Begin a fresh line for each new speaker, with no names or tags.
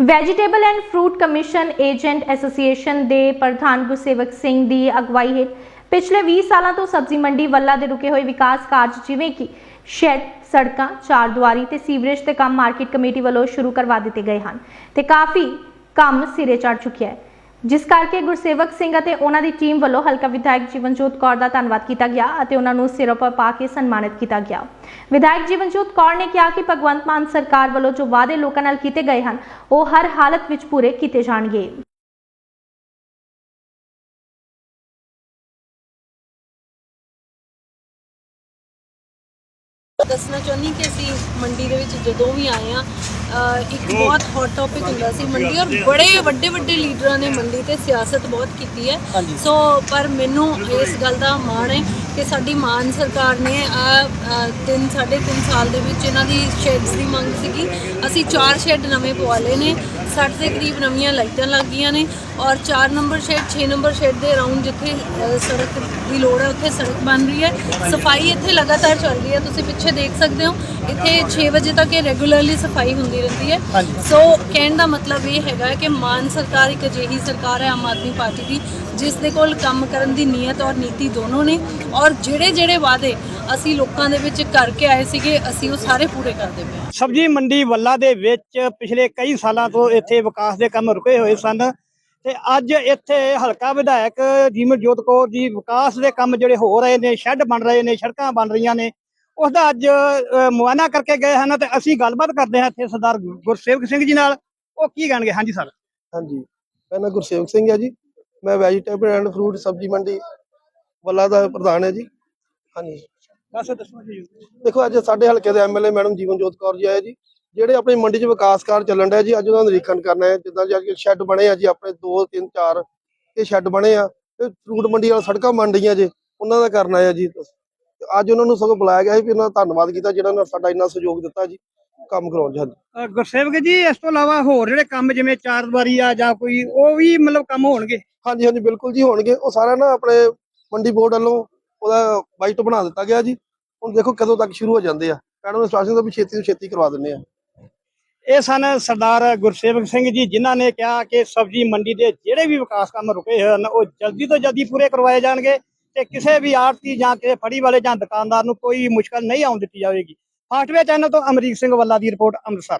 Vegetable and fruit commission agent association ਦੇ ਪ੍ਰਧਾਨ ਗੁਰਸੇਵਕ ਸਿੰਘ ਦੀ ਅਗਵਾਈ ਹੇਠ ਪਿਛਲੇ 20 ਸਾਲਾਂ ਤੋਂ ਸਬਜ਼ੀ ਮੰਡੀ ਵੱਲਾ ਦੇ ਰੁਕੇ ਹੋਏ ਵਿਕਾਸ ਕਾਰਜ ਜਿਵੇਂ ਕਿ ਸ਼ੈੱਡ, ਸੜਕਾਂ, ਚਾਰ ਦੁਆਰੀ ਤੇ ਸੀਵਰੇਜ ਦੇ ਕੰਮ ਮਾਰਕੀਟ ਕਮੇਟੀ ਵੱਲੋਂ ਸ਼ੁਰੂ ਕਰਵਾ ਦਿੱਤੇ ਗਏ ਹਨ ਤੇ ਕਾਫੀ ਕੰਮ ਸਿਰੇ ਚੜ ਚੁੱਕਿਆ ਹੈ। ਜਿਸ ਕਰਕੇ ਗੁਰਸੇਵਕ ਸਿੰਘ ਅਤੇ ਉਹਨਾਂ ਦੀ ਟੀਮ ਵੱਲੋਂ ਹਲਕਾ ਵਿਧਾਇਕ ਜੀਵਨਜੋਤ ਕੌਰ ਦਾ ਧੰਨਵਾਦ ਕੀਤਾ ਗਿਆ ਅਤੇ ਉਹਨਾਂ ਨੂੰ ਸਿਰੋਂ ਪਾ ਕੇ ਸਨਮਾਨਿਤ ਕੀਤਾ ਗਿਆ। ਵਿਧਾਇਕ ਜੀਵਨਜੋਤ ਕੌਰ ਨੇ ਕਿਹਾ ਕਿ ਭਗਵੰਤ ਮਾਨ ਸਰਕਾਰ ਵੱਲੋਂ ਜੋ ਵਾਅਦੇ ਲੋਕਾਂ ਨਾਲ ਕੀਤੇ ਗਏ ਹਨ, ਉਹ ਹਰ ਹਾਲਤ ਵਿੱਚ ਪੂਰੇ ਕੀਤੇ ਜਾਣਗੇ।
ਦੱਸਣਾ ਚਾਹੁੰਦੀ ਕਿ ਅਸੀਂ ਮੰਡੀ ਦੇ ਵਿੱਚ ਜਦੋਂ ਵੀ ਆਏ ਆ ਇੱਕ ਬਹੁਤ ਹੌਟ ਟੌਪਿਕ ਹੁੰਦਾ ਸੀ ਮੰਡੀ ਔਰ ਬੜੇ ਵੱਡੇ ਵੱਡੇ ਲੀਡਰਾਂ ਨੇ ਮੰਡੀ ਤੇ ਸਿਆਸਤ ਬਹੁਤ ਕੀਤੀ ਹੈ। ਸੋ ਪਰ ਮੈਨੂੰ ਇਸ ਗੱਲ ਦਾ ਮਾਣ ਹੈ ਕਿ ਸਾਡੀ ਮਾਨ ਸਰਕਾਰ ਨੇ ਆ ਤਿੰਨ ਸਾਢੇ ਤਿੰਨ ਸਾਲ ਦੇ ਵਿੱਚ ਇਹਨਾਂ ਦੀ ਸ਼ੈਡਸ ਦੀ ਮੰਗ ਸੀਗੀ। ਅਸੀਂ ਚਾਰ ਸ਼ੈੱਡ ਨਵੇਂ ਪਵਾ ਲਏ ਨੇ 60 ਦੇ ਕਰੀਬ ਨਵੀਆਂ ਲਾਈਟਾਂ ਲੱਗ ਗਈਆਂ ਨੇ। ਔਰ 4 ਨੰਬਰ ਸ਼ੈੱਡ 6 ਨੰਬਰ ਸ਼ੈੱਡ ਦੇ ਅਰਾਊਂਡ ਜਿੱਥੇ ਅ, ਸੜਕ ਦੀ ਲੋੜ ਹੈ ਉੱਥੇ ਸੜਕ ਬਣ ਰਹੀ ਹੈ। ਸਫ਼ਾਈ ਇੱਥੇ ਲਗਾਤਾਰ ਚੱਲ ਰਹੀ ਹੈ। ਤੁਸੀਂ ਪਿੱਛੇ ਦੇਖ ਸਕਦੇ ਹੋ ਇੱਥੇ 6 ਵਜੇ ਤੱਕ ਇਹ ਰੈਗੂਲਰਲੀ ਸਫ਼ਾਈ ਹੁੰਦੀ ਰਹਿੰਦੀ ਹੈ। ਸੋ ਕਹਿਣ ਦਾ ਮਤਲਬ ਇਹ ਹੈਗਾ ਕਿ ਮਾਨ ਸਰਕਾਰ ਇੱਕ ਅਜਿਹੀ ਸਰਕਾਰ ਹੈ ਆਮ ਆਦਮੀ ਪਾਰਟੀ ਦੀ ਜਿਸ ਦੇ ਕੋਲ ਕੰਮ ਕਰਨ ਦੀ ਨੀਅਤ ਔਰ ਨੀਤੀ ਦੋਨੋਂ ਨੇ। ਔਰ ਜਿਹੜੇ ਜਿਹੜੇ ਵਾਅਦੇ ਅਸੀਂ ਲੋਕਾਂ ਦੇ ਵਿੱਚ ਕਰਕੇ ਆਏ ਸੀਗੇ ਅਸੀਂ ਉਹ ਸਾਰੇ ਪੂਰੇ ਕਰਦੇ ਪਏ ਹਾਂ।
ਸਬਜੀ ਮੰਡੀ ਵੱਲਾ ਦੇ ਵਿੱਚ ਪਿਛਲੇ ਕਈ ਸਾਲਾਂ ਤੋਂ ਇੱਥੇ ਵਿਕਾਸ ਦੇ ਕੰਮ ਰੁਕੇ ਹੋਏ ਸਨ। ਤੇ ਅੱਜ ਇੱਥੇ ਹਲਕਾ ਵਿਧਾਇਕ ਜੀਵਨਜੋਤ ਕੌਰ ਜੀ ਵਿਕਾਸ ਦੇ ਕੰਮ ਜਿਹੜੇ ਹੋ ਰਹੇ ਨੇ ਸ਼ੈੱਡ ਬਣ ਰਹੇ ਨੇ ਸੜਕਾਂ ਬਣ ਰਹੀਆਂ ਨੇ ਉਸ ਦਾ ਅੱਜ ਅ, ਮੁਆਇਨਾ ਕਰਕੇ ਗਏ ਹਨ ਤੇ ਅਸੀਂ ਗੱਲਬਾਤ ਕਰਦੇ ਹਾਂ ਇੱਥੇ ਸਰਦਾਰ ਗੁਰਸੇਵਕ ਸਿੰਘ ਜੀ ਨਾਲ। ਉਹ ਕੀ ਕਹਿਣਗੇ? ਹਾਂਜੀ ਸਰ।
ਹਾਂਜੀ। ਮੇਰਾ ਨਾਮ ਗੁਰਸੇਵਕ ਸਿੰਘ ਹੈ ਜੀ। ਮੈਂ ਵੈਜੀਟੇਬਲ ਐਂਡ ਫਰੂਟ ਸਬਜ਼ੀ ਮੰਡੀ ਵੱਲਾ ਦਾ ਪ੍ਰਧਾਨ ਹੈ ਜੀ। ਹਾਂਜੀ।
ਬਸ ਦੱਸੋ ਜੀ।
ਦੇਖੋ ਅੱਜ ਸਾਡੇ ਹਲਕੇ ਦੇ ਐਮਐਲਏ ਮੈਡਮ ਜੀਵਨਜੋਤ ਕੌਰ ਜੀ ਆਏ ਜੀ। ਜਿਹੜੇ ਆਪਣੀ ਮੰਡੀ 'ਚ ਵਿਕਾਸ ਕਾਰਜ ਚੱਲਣ ਡਿਆ ਜੀ ਅੱਜ ਉਹਨਾਂ ਦਾ ਨਿਰੀਖਣ ਕਰਨਾ ਹੈ। ਜਿੱਦਾਂ ਜੀ ਅੱਗੇ ਸ਼ੈੱਡ ਬਣੇ ਆ ਜੀ ਆਪਣੇ 2 3 4 ਇਹ ਸ਼ੈੱਡ ਬਣੇ ਆ। ਤੇ ਫਰੂਟ ਮੰਡੀ ਵਾਲਾ ਸੜਕਾਂ ਬਣ ਰਹੀਆਂ ਜੀ ਉਹਨਾਂ ਦਾ ਕਰਨਾ ਹੈ ਜੀ। ਅੱਜ ਉਹਨਾਂ ਨੂੰ ਸਗੋਂ ਬੁਲਾਇਆ ਗਿਆ ਸੀ ਵੀ ਉਹਨਾਂ ਦਾ ਧੰਨਵਾਦ ਕੀਤਾ ਜਿਹੜਾ ਉਹਨਾਂ ਸਾਡਾ ਇੰਨਾ ਸਹਿਯੋਗ ਦਿੱਤਾ ਜੀ ਕੰਮ ਕਰਾਉਣ
ਅ, ਗੁਰਸੇਵਕ ਜੀ ਇਸ ਤੋਂ ਇਲਾਵਾ ਹੋਰ ਜਿਹੜੇ ਕੰਮ ਜਿਵੇਂ ਚਾਰ ਦੀਵਾਰੀ ਆ ਜਾਂ ਕੋਈ ਉਹ ਵੀ ਮਤਲਬ ਕੰਮ ਹੋਣਗੇ?
ਹਾਂਜੀ ਹਾਂਜੀ ਬਿਲਕੁਲ ਜੀ ਹੋਣਗੇ। ਉਹ ਸਾਰਾ ਨਾ ਆਪਣੇ ਮੰਡੀ ਬੋਰਡ ਵੱਲੋਂ ਉਹਦਾ ਬਾਈਟ ਬਣਾ ਦਿੱਤਾ ਗਿਆ ਜੀ। ਹੁਣ ਦੇਖੋ ਕਦੋਂ ਤੱਕ ਸ਼ੁਰੂ ਹੋ ਜਾਂਦੇ ਆ। ਮੈਡਮ ਇੰਸਟਰਕਸ਼ਨ ਦਾ ਵੀ ਛੇਤੀ ਤੋਂ ਛੇਤੀ ਕਰਵਾ ਦਿੰਦੇ ਆ।
ਇਹ ਸਨ ਸਰਦਾਰ ਗੁਰਸੇਵਕ ਸਿੰਘ ਜੀ, ਜਿਨ੍ਹਾਂ ਨੇ ਕਿਹਾ ਕਿ ਸਬਜ਼ੀ ਮੰਡੀ ਦੇ ਜਿਹੜੇ ਵੀ ਵਿਕਾਸ ਕੰਮ ਰੁਕੇ ਹੋਏ ਹਨ, ਉਹ ਜਲਦੀ ਤੋਂ ਜਲਦੀ ਪੂਰੇ ਕਰਵਾਏ ਜਾਣਗੇ ਤੇ ਕਿਸੇ ਵੀ ਆੜਤੀ ਜਾਂ ਕਿਸੇ ਫੜੀ ਵਾਲੇ ਜਾਂ ਦੁਕਾਨਦਾਰ ਨੂੰ ਕੋਈ ਮੁਸ਼ਕਲ ਨਹੀਂ ਆਉਣ ਦਿੱਤੀ ਜਾਵੇਗੀ। ਫਾਸਟਵੇ ਚੈਨਲ ਤੋਂ ਅਮਰੀਕ ਸਿੰਘ ਵੱਲਾ ਦੀ ਰਿਪੋਰਟ ਅੰਮ੍ਰਿਤਸਰ।